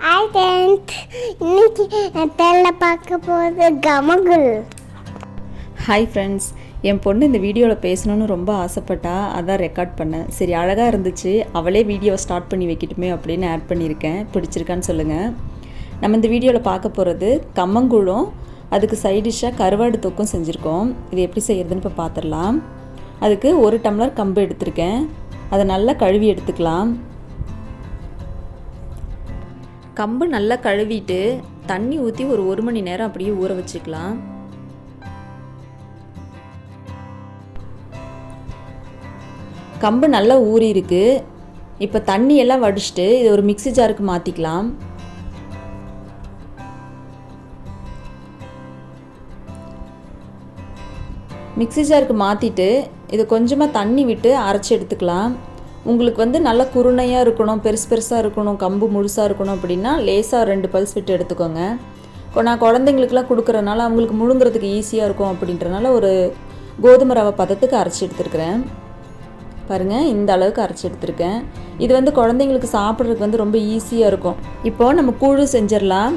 Hi tenth இன்னைக்கு தெல்ல பார்க்க போகிறது கமகுல். ஹாய் ஃப்ரெண்ட்ஸ் என் பொண்ணு இந்த வீடியோவில் பேசணும்னு ரொம்ப ஆசைப்பட்டா அதான் ரெக்கார்ட் பண்ணேன். சரி அழகாக இருந்துச்சு. அவளே வீடியோவை ஸ்டார்ட் பண்ணி வைக்கட்டுமே அப்படின்னு ஆட் பண்ணியிருக்கேன். பிடிச்சிருக்கான்னு சொல்லுங்கள் நம்ம இந்த வீடியோவில் பார்க்க போகிறது கம்மங்கூழும் அதுக்கு சைடிஷ்ஷாக கருவாடு தொக்கும் செஞ்சுருக்கோம். இது எப்படி செய்யறதுன்னு இப்போ பார்த்துடலாம் அதுக்கு ஒரு டம்ளர் கம்பு எடுத்திருக்கேன். அதை நல்லா கழுவி எடுத்துக்கலாம். கம்பு நல்லா கழுவிட்டு தண்ணி ஊற்றி ஒரு ஒரு மணி நேரம் அப்படியே ஊற வச்சுக்கலாம். கம்பு நல்லா ஊறி இருக்கு. இப்போ தண்ணி எல்லாம் வடிச்சிட்டு இது ஒரு மிக்ஸி ஜாருக்கு மாற்றிக்கலாம் மிக்ஸி ஜாருக்கு மாற்றிட்டு இது கொஞ்சமாக தண்ணி விட்டு அரைச்சி எடுத்துக்கலாம். உங்களுக்கு வந்து நல்லா குருணையாக இருக்கணும் பெருசு பெருசாக இருக்கணும் கம்பு முழுசாக இருக்கணும் அப்படின்னா லேசாக ரெண்டு பல்ஸ் விட்டு எடுத்துக்கோங்க. இப்போ நான் குழந்தைங்களுக்குலாம் கொடுக்குறனால அவங்களுக்கு முழுங்குறதுக்கு ஈஸியாக இருக்கும் அப்படின்றனால ஒரு கோதுமை ரவை பதத்துக்கு அரைச்சி எடுத்துருக்குறேன். பாருங்கள் இந்த அளவுக்கு அரைச்சி எடுத்துருக்கேன். இது வந்து குழந்தைங்களுக்கு சாப்பிட்றதுக்கு வந்து ரொம்ப ஈஸியாக இருக்கும். இப்போது நம்ம கூழு செஞ்சிடலாம்.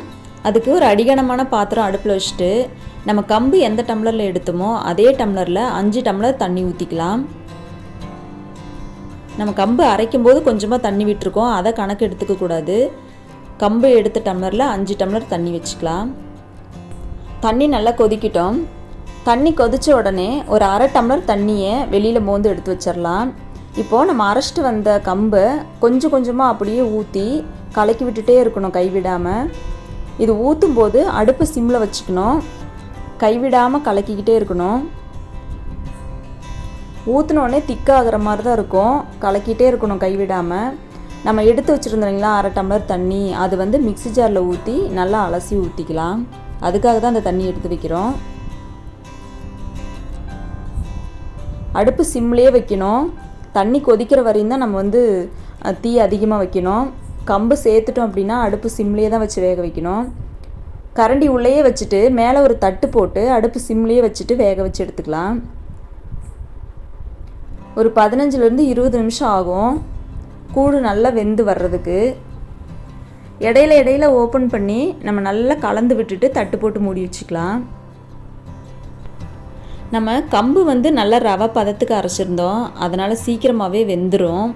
அதுக்கு ஒரு அடிகனமான பாத்திரம் அடுப்பில் வச்சுட்டு நம்ம கம்பு எந்த டம்ளரில் எடுத்தோமோ அதே டம்ளரில் அஞ்சு டம்ளர் தண்ணி ஊற்றிக்கலாம் நம்ம கம்பு அரைக்கும் போது கொஞ்சமாக தண்ணி விட்டுருக்கோம். அதை கணக்கு எடுத்துக்க கூடாது. கம்பு எடுத்த டம்ளரில் அஞ்சு டம்ளர் தண்ணி வச்சுக்கலாம். தண்ணி நல்லா கொதிக்கிட்டோம். தண்ணி கொதித்த உடனே ஒரு அரை டம்ளர் தண்ணியை வெளியில் மோந்து எடுத்து வச்சிடலாம் இப்போது நம்ம அரைச்சிட்டு வந்த கம்பை கொஞ்சம் கொஞ்சமாக அப்படியே ஊற்றி கலக்கி விட்டுட்டே இருக்கணும் கைவிடாமல் இது ஊற்றும் போது அடுப்பு சிம்மில் வச்சுக்கணும். கைவிடாமல் கலக்கிக்கிட்டே இருக்கணும். ஊற்றினோடனே திக்காகிற மாதிரி தான் இருக்கும். கலக்கிட்டே இருக்கணும் கைவிடாமல் நம்ம எடுத்து வச்சுருந்தோங்களா அரை டம்ளர் தண்ணி அது வந்து மிக்ஸி ஜாரில் ஊற்றி நல்லா அலசி ஊற்றிக்கலாம் அதுக்காக தான் அந்த தண்ணி எடுத்து வைக்கிறோம். அடுப்பு சிம்லேயே வைக்கணும். தண்ணி கொதிக்கிற வரையும் தான் நம்ம வந்து தீ அதிகமாக வைக்கணும். கம்பு சேர்த்துட்டோம் அப்படின்னா அடுப்பு சிம்லேயே தான் வச்சு வேக வைக்கணும். கரண்டி உள்ளேயே வச்சுட்டு மேலே ஒரு தட்டு போட்டு அடுப்பு சிம்லேயே வச்சுட்டு வேக வச்சு எடுத்துக்கலாம். ஒரு பதினஞ்சுலேருந்து இருபது நிமிஷம் ஆகும். கூழ் நல்லா வெந்து வர்றதுக்கு. இடையில இடையில ஓப்பன் பண்ணி நம்ம நல்லா கலந்து விட்டுட்டு தட்டு போட்டு மூடி வச்சுக்கலாம். நம்ம கம்பு வந்து நல்லா ரவை பதத்துக்கு அரைச்சிருந்தோம். அதனால் சீக்கிரமாகவே வெந்துடும்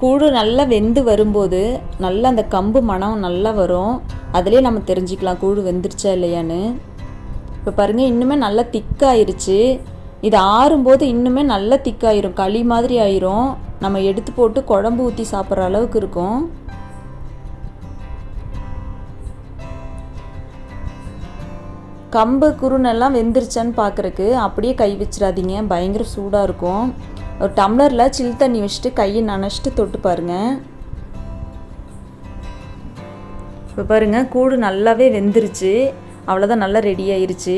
கூழு நல்லா வெந்து வரும்போது நல்லா அந்த கம்பு மணம் நல்லா வரும். அதிலே நம்ம தெரிஞ்சுக்கலாம் கூழு வெந்துருச்சா இல்லையான்னு. இப்போ பாருங்கள் இன்னுமே நல்லா திக்காயிருச்சு இது ஆறும்போது இன்னுமே நல்லா திக்காயிரும் களி மாதிரி ஆயிரும். நம்ம எடுத்து போட்டு குழம்பு ஊற்றி சாப்பிட்ற அளவுக்கு இருக்கும். கம்பு குருணெல்லாம் வெந்துருச்சான்னு பார்க்குறக்கு அப்படியே கை வச்சிடாதீங்க. பயங்கர சூடாக இருக்கும். ஒரு டம்ளரில் சில் தண்ணி வச்சுட்டு கையை நனைச்சிட்டு தொட்டு பாருங்கள் இப்போ பாருங்கள் கூடு நல்லாவே வெந்துருச்சு. அவ்வளோதான் நல்லா ரெடி ஆயிருச்சு.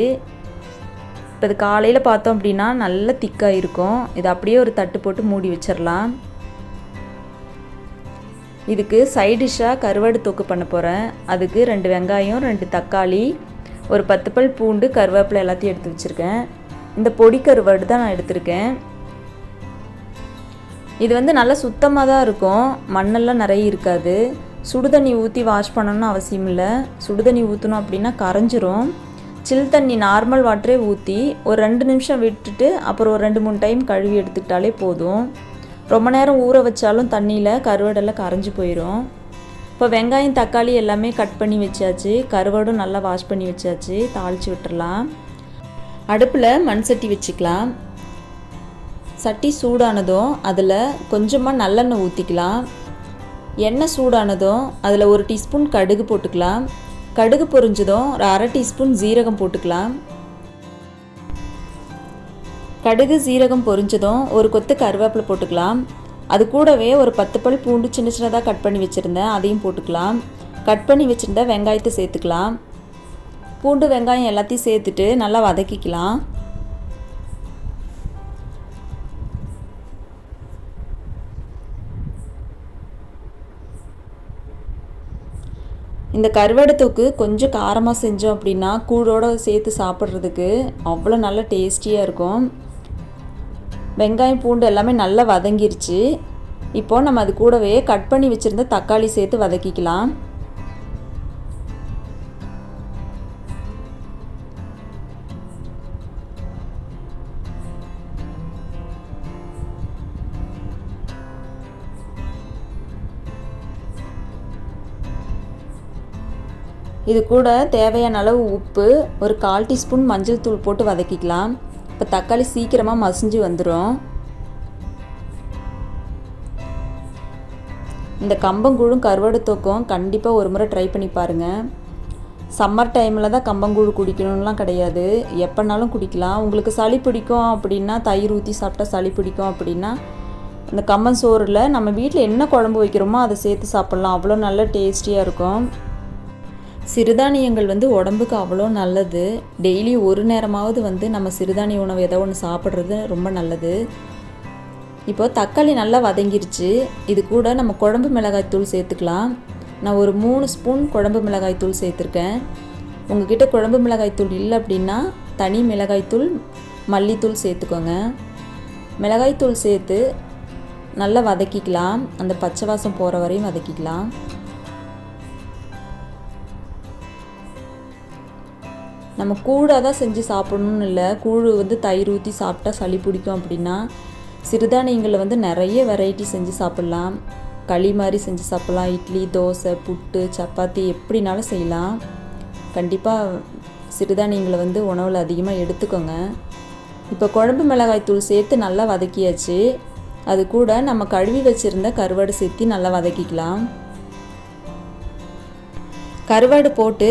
இப்போ இது காலையில் பார்த்தோம் அப்படின்னா நல்ல திக்காக இருக்கும். இது அப்படியே ஒரு தட்டு போட்டு மூடி வச்சிடலாம். இதுக்கு சைட் டிஷ்ஷாக கருவாடு தொக்கு பண்ண போகிறேன் அதுக்கு ரெண்டு வெங்காயம் ரெண்டு தக்காளி ஒரு பத்து பல் பூண்டு கருவேப்பிலை எல்லாத்தையும் எடுத்து வச்சுருக்கேன். இந்த பொடி கருவாடு தான் நான் எடுத்திருக்கேன். இது வந்து நல்லா சுத்தமாக தான் இருக்கும். மண்ணெல்லாம் நிறைய இருக்காது. சுடுதண்ணி ஊற்றி வாஷ் பண்ணணும்னு அவசியம் இல்லை. சுடுதண்ணி ஊற்றணும் அப்படின்னா கரைஞ்சிரும். சில் தண்ணி நார்மல் வாட்டரே ஊற்றி ஒரு ரெண்டு நிமிஷம் விட்டுட்டு அப்புறம் ஒரு ரெண்டு மூணு டைம் கழுவி எடுத்துக்கிட்டாலே போதும். ரொம்ப நேரம் ஊற வச்சாலும் தண்ணியில் கருவாடெல்லாம் கரைஞ்சி போயிடும் இப்போ வெங்காயம் தக்காளி எல்லாமே கட் பண்ணி வச்சாச்சு. கருவாடும் நல்லா வாஷ் பண்ணி வச்சாச்சு. தாளித்து விட்டுறலாம். அடுப்பில் மண் சட்டி வச்சுக்கலாம். சட்டி சூடானதும் அதில் கொஞ்சமாக நல்லெண்ணெய் ஊற்றிக்கலாம் எண்ணெய் சூடானதும் அதில் ஒரு டீஸ்பூன் கடுகு போட்டுக்கலாம். கடுகு பொரிஞ்சதும் ஒரு அரை டீஸ்பூன் ஜீரகம் போட்டுக்கலாம். கடுகு சீரகம் பொரிஞ்சதும் ஒரு கொத்து கருவேப்பிலை போட்டுக்கலாம். அது கூடவே ஒரு பத்து பல் பூண்டு சின்ன சின்னதாக கட் பண்ணி வச்சுருந்தேன் அதையும் போட்டுக்கலாம். கட் பண்ணி வச்சுருந்த வெங்காயத்தை சேர்த்துக்கலாம். பூண்டு வெங்காயம் எல்லாத்தையும் சேர்த்துட்டு நல்லா வதக்கிக்கலாம். இந்த கருவாடு கொஞ்சம் காரமாக செஞ்சோம் அப்படின்னா கூழோட சேர்த்து சாப்பிட்றதுக்கு அவ்வளோ நல்ல டேஸ்டியாக இருக்கும். வெங்காயம் பூண்டு எல்லாமே நல்லா வதங்கிருச்சு. இப்போ நம்ம அது கூடவே கட் பண்ணி வச்சுருந்த தக்காளி சேர்த்து வதக்கிக்கலாம். இது கூட தேவையான அளவு உப்பு ஒரு கால் டீஸ்பூன் மஞ்சள் தூள் போட்டு வதக்கிக்கலாம். இப்போ தக்காளி சீக்கிரமாக மசிஞ்சு வந்துடும் இந்த கம்பங்கூழும் கருவாடு தூக்கம் கண்டிப்பாக ஒரு முறை ட்ரை பண்ணி பாருங்கள் சம்மர் டைமில் தான் கம்பங்கூழ் குடிக்கணும்லாம் கிடையாது. எப்போனாலும் குடிக்கலாம். உங்களுக்கு சளி பிடிக்கும் அப்படின்னா தயிர் ஊற்றி சாப்பிட்டா சளி பிடிக்கும் அப்படின்னா இந்த கம்பன் சோறில் நம்ம வீட்டில் என்ன குழம்பு வைக்கிறோமோ அதை சேர்த்து சாப்பிட்லாம். அவ்வளோ நல்ல டேஸ்டியாக இருக்கும். சிறுதானியங்கள் வந்து உடம்புக்கு அவ்வளோ நல்லது. டெய்லி ஒரு நேரமாவது வந்து நம்ம சிறுதானிய உணவு ஏதோ ஒன்று சாப்பிட்றது ரொம்ப நல்லது. இப்போ தக்காளி நல்லா வதங்கிருச்சு. இது கூட நம்ம குழம்பு மிளகாய் தூள் சேர்த்துக்கலாம். நான் ஒரு மூணு ஸ்பூன் குழம்பு மிளகாய் தூள் சேர்த்துருக்கேன். உங்ககிட்ட குழம்பு மிளகாய் தூள் இல்லை அப்படின்னா தனி மிளகாய் தூள் மல்லித்தூள் சேர்த்துக்கோங்க. மிளகாய் தூள் சேர்த்து நல்லா வதக்கிக்கலாம். அந்த பச்சை வாசம் போகிற வரையும் வதக்கிக்கலாம். நம்ம கூழாக தான் செஞ்சு சாப்பிடணும்னு இல்லை. கூழ் வந்து தயிர் ஊற்றி சாப்பிட்டா சளி பிடிக்கும் அப்படின்னா சிறுதானியங்களில் வந்து நிறைய வெரைட்டி செஞ்சு சாப்பிட்லாம். களி மாதிரி செஞ்சு சாப்பிட்லாம். இட்லி தோசை புட்டு சப்பாத்தி எப்படினாலும் செய்யலாம். கண்டிப்பாக சிறுதானியங்களை வந்து உணவில் அதிகமாக எடுத்துக்கோங்க. இப்போ குழம்பு மிளகாய் தூள் சேர்த்து நல்லா வதக்கியாச்சு. அது கூட நம்ம கழுவி வச்சுருந்த கருவாடு சேர்த்து நல்லா வதக்கிக்கலாம். கருவாடு போட்டு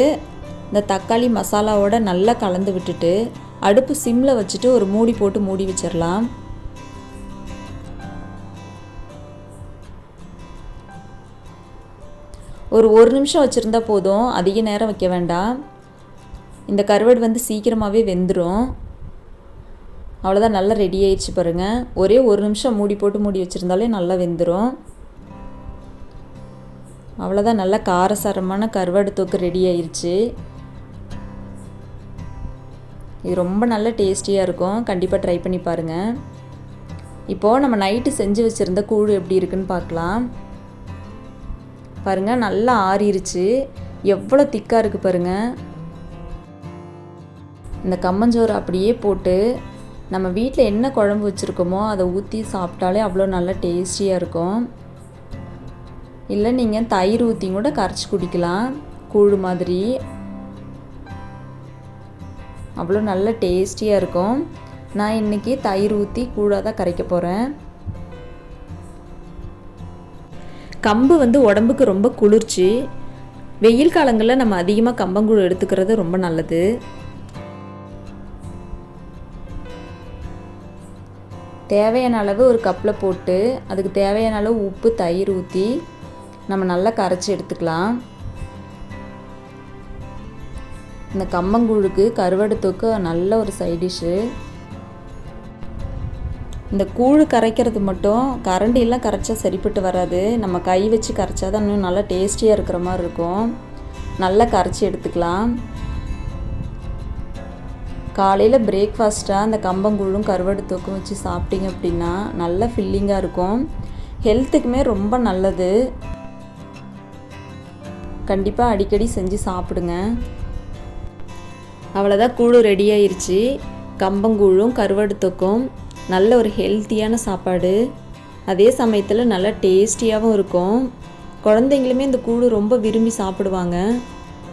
இந்த தக்காளி மசாலாவோட நல்லா கலந்து விட்டுட்டு அடுப்பு சிம்மில் வச்சுட்டு ஒரு மூடி போட்டு மூடி வச்சிடலாம் ஒரு ஒரு நிமிஷம் வச்சுருந்தா போதும். அதிக நேரம் வைக்க வேண்டாம். இந்த கருவாடு வந்து சீக்கிரமாகவே வெந்துடும் அவ்வளோதான் நல்லா ரெடி ஆயிடுச்சு பாருங்கள் ஒரே ஒரு நிமிஷம் மூடி போட்டு மூடி வச்சுருந்தாலே நல்லா வெந்துடும் அவ்வளோதான் நல்லா காரசாரமான கருவாடு தொக்கு ரெடி ஆயிடுச்சு இது ரொம்ப நல்ல டேஸ்டியாக இருக்கும். கண்டிப்பாக ட்ரை பண்ணி பாருங்கள் இப்போது நம்ம நைட்டு செஞ்சு வச்சுருந்த கூழ் எப்படி இருக்குன்னு பார்க்கலாம். பாருங்கள் நல்லா ஆறிருச்சு. எவ்வளோ திக்காக இருக்குது பாருங்கள் இந்த கம்மஞ்சோறு அப்படியே போட்டு நம்ம வீட்டில் என்ன குழம்பு வச்சுருக்கோமோ அதை ஊற்றி சாப்பிட்டாலே அவ்வளோ நல்லா டேஸ்டியாக இருக்கும். இல்லை நீங்கள் தயிர் ஊற்றி கூட கரைச்சி குடிக்கலாம். கூழ் மாதிரி. அவ்வளோ நல்ல டேஸ்டியாக இருக்கும். நான் இன்றைக்கி தயிர் ஊற்றி கூழாக தான் கரைக்க போகிறேன் கம்பு வந்து உடம்புக்கு ரொம்ப குளிர்ச்சி. வெயில் காலங்களில் நம்ம அதிகமாக கம்பங்கூழ் எடுத்துக்கிறது ரொம்ப நல்லது. தேவையான அளவு ஒரு கப்பில் போட்டு அதுக்கு தேவையான அளவு உப்பு தயிர் ஊற்றி நம்ம நல்லா கரைச்சி எடுத்துக்கலாம். இந்த கம்பங்கூழுக்கு கருவாடு தொக்கு நல்ல ஒரு சைட் டிஷ்ஷு இந்த கூழ் கரைக்கிறது மட்டும் கரண்டியெல்லாம் கரைச்சா சரிப்பட்டு வராது. நம்ம கை வச்சு கரைச்சா தான் இன்னும் நல்லா டேஸ்டியாக இருக்கிற மாதிரி இருக்கும். நல்லா கரைச்சி எடுத்துக்கலாம். காலையில் பிரேக்ஃபாஸ்ட்டாக அந்த கம்பங்கூழும் கருவாடு தொக்கும் வச்சு சாப்பிட்டீங்க அப்படின்னா நல்ல ஃபில்லிங்காக இருக்கும். ஹெல்த்துக்குமே ரொம்ப நல்லது. கண்டிப்பாக அடிக்கடி செஞ்சு சாப்பிடுங்க. அவ்வளோதான் கூழு ரெடி ஆயிடுச்சு கம்பங்கூழும் கருவாடு தொக்கும் நல்ல ஒரு ஹெல்த்தியான சாப்பாடு. அதே சமயத்தில் நல்லா டேஸ்டியாகவும் இருக்கும். குழந்தைங்களுமே இந்த கூழு ரொம்ப விரும்பி சாப்பிடுவாங்க.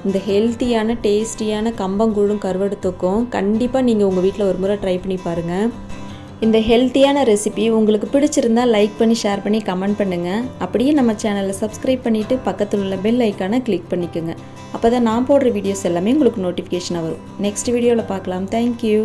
இந்த ஹெல்த்தியான டேஸ்டியான கம்பங்கூழும் கருவாடு தொக்கும் கண்டிப்பாக நீங்கள் உங்கள் வீட்டில் ஒரு முறை ட்ரை பண்ணி பாருங்கள் இந்த ஹெல்த்தியான ரெசிபி உங்களுக்கு பிடிச்சிருந்தா லைக் பண்ணி ஷேர் பண்ணி கமெண்ட் பண்ணுங்கள் அப்படியே நம்ம சேனலை சப்ஸ்கிரைப் பண்ணிவிட்டு பக்கத்தில் உள்ள பெல் ஐக்கானை கிளிக் பண்ணிக்கோங்க. அப்போ தான் நான் போடுற வீடியோஸ் எல்லாமே உங்களுக்கு நோட்டிஃபிகேஷனாக வரும். நெக்ஸ்ட் வீடியோவில் பார்க்கலாம். தேங்க்யூ